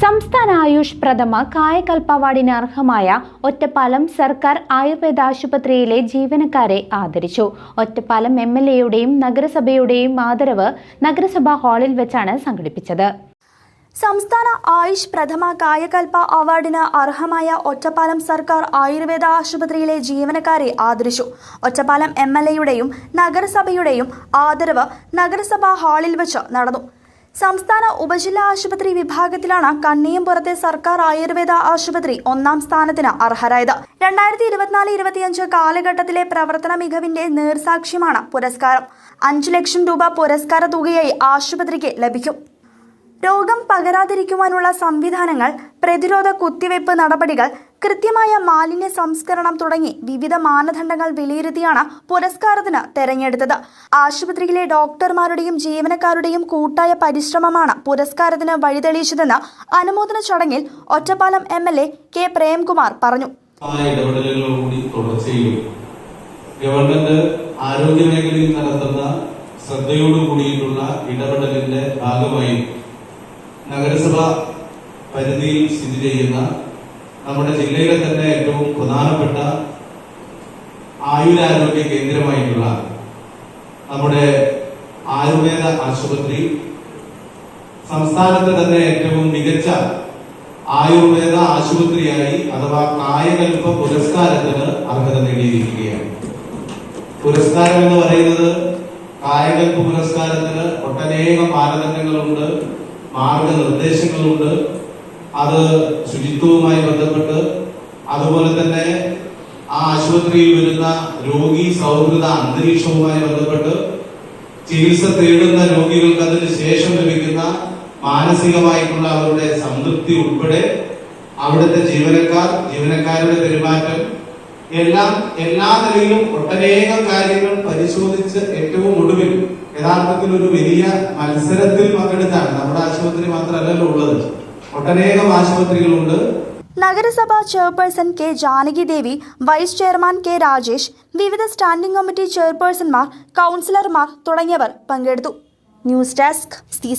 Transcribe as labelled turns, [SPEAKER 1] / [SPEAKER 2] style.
[SPEAKER 1] സംസ്ഥാന ആയുഷ് പ്രഥമ കായകൽപ്പ അവാർഡിന് അർഹമായ ഒറ്റപ്പാലം സർക്കാർ ആയുർവേദ ആശുപത്രിയിലെ ജീവനക്കാരെ ആദരിച്ചു. ഒറ്റപ്പാലം എം എൽ എയുടെയും നഗരസഭയുടെയും ആദരവ് നഗരസഭാ ഹാളിൽ വെച്ചാണ് സംഘടിപ്പിച്ചത്.
[SPEAKER 2] സംസ്ഥാന ആയുഷ് പ്രഥമ കായകൽപ്പ അവാർഡിന് അർഹമായ ഒറ്റപ്പാലം സർക്കാർ ആയുർവേദ ആശുപത്രിയിലെ ജീവനക്കാരെ ആദരിച്ചു. ഒറ്റപ്പാലം എം എൽ എയുടെയും നഗരസഭയുടെയും ആദരവ് നഗരസഭാ ഹാളിൽ വെച്ച് നടന്നു. സംസ്ഥാന ഉപജില്ലാ ആശുപത്രി വിഭാഗത്തിലാണ് കണ്ണിയമ്പുറത്തെ സർക്കാർ ആയുർവേദ ആശുപത്രി ഒന്നാം സ്ഥാനത്തിന് അർഹരായത്. രണ്ടായിരത്തി ഇരുപത്തിനാല് ഇരുപത്തിയഞ്ച് കാലഘട്ടത്തിലെ പ്രവർത്തന മികവിന്റെ നേർസാക്ഷ്യമാണ് പുരസ്കാരം. അഞ്ചു ലക്ഷം രൂപ പുരസ്കാര തുകയായി ആശുപത്രിക്ക് ലഭിക്കും. രോഗം പകരാതിരിക്കുവാനുള്ള സംവിധാനങ്ങൾ പ്രതിരോധ കുത്തിവയ്പ് നടപടികൾ കൃത്യമായ മാലിന്യ സംസ്കരണം തുടങ്ങി വിവിധ മാനദണ്ഡങ്ങൾ വിലയിരുത്തിയാണ് പുരസ്കാരത്തിന് തെരഞ്ഞെടുത്തത്. ആശുപത്രിയിലെ ഡോക്ടർമാരുടെയും ജീവനക്കാരുടെയും കൂട്ടായ പരിശ്രമമാണ് പുരസ്കാരത്തിന് വഴിതെളിയിച്ചതെന്ന് അനുമോദന ചടങ്ങിൽ Ottapalam M L A K Premkumar പറഞ്ഞു.
[SPEAKER 3] ഗവൺമെന്റ് ആരോഗ്യ മേഖലയിൽ നടത്തുന്ന ശ്രദ്ധയോടു കൂടിയിട്ടുള്ള ഇടപെടലിന്റെ ഭാഗമായി നഗരസഭ പരിധിയിൽ സ്ഥിതി ചെയ്യുന്ന നമ്മുടെ ജില്ലയിലെ തന്നെ ഏറ്റവും പ്രധാനപ്പെട്ട ആയുരാരോഗ്യ കേന്ദ്രമായിട്ടുള്ള നമ്മുടെ ആയുർവേദ ആശുപത്രി സംസ്ഥാനത്തെ തന്നെ ഏറ്റവും മികച്ച ആയുർവേദ ആശുപത്രിയായി അഥവാ കായകൽപ്പ പുരസ്കാരത്തിന് അർഹത നേടിയിരിക്കുകയാണ്. പുരസ്കാരം എന്ന് പറയുന്നത് കായകൽപ്പ പുരസ്കാരത്തിന് ഒട്ടനേകം മാനദണ്ഡങ്ങളുണ്ട് മാർഗനിർദ്ദേശങ്ങളുണ്ട്. അത് ശുചിത്വവുമായി ബന്ധപ്പെട്ട് അതുപോലെ തന്നെ ആ ആശുപത്രിയിൽ വരുന്ന രോഗി സൗഹൃദ അന്തരീക്ഷവുമായി ബന്ധപ്പെട്ട് ചികിത്സ തേടുന്ന രോഗികൾക്ക് അതിന് ശേഷം ലഭിക്കുന്ന മാനസികമായിട്ടുള്ള അവരുടെ സംതൃപ്തി ഉൾപ്പെടെ അവിടുത്തെ ജീവനക്കാർ ജീവനക്കാരുടെ പെരുമാറ്റം എല്ലാം എല്ലാ നിലയിലും ഒട്ടനേകം കാര്യങ്ങൾ പരിശോധിച്ച് ഏറ്റവും ഒടുവിൽ യഥാർത്ഥത്തിൽ ഒരു വലിയ മത്സരത്തിൽ പങ്കെടുത്താണ്. നമ്മുടെ ആശുപത്രി മാത്രമല്ലല്ലോ ഉള്ളത്. ഒട്ടനേകം ആശുപത്രികളുണ്ട്.
[SPEAKER 2] നഗരസഭാ chairperson K Janaki Devi vice chairman K Rajesh വിവിധ സ്റ്റാൻഡിംഗ് കമ്മിറ്റി ചെയർപേഴ്സൺമാർ കൗൺസിലർമാർ തുടങ്ങിയവർ പങ്കെടുത്തു. News desk C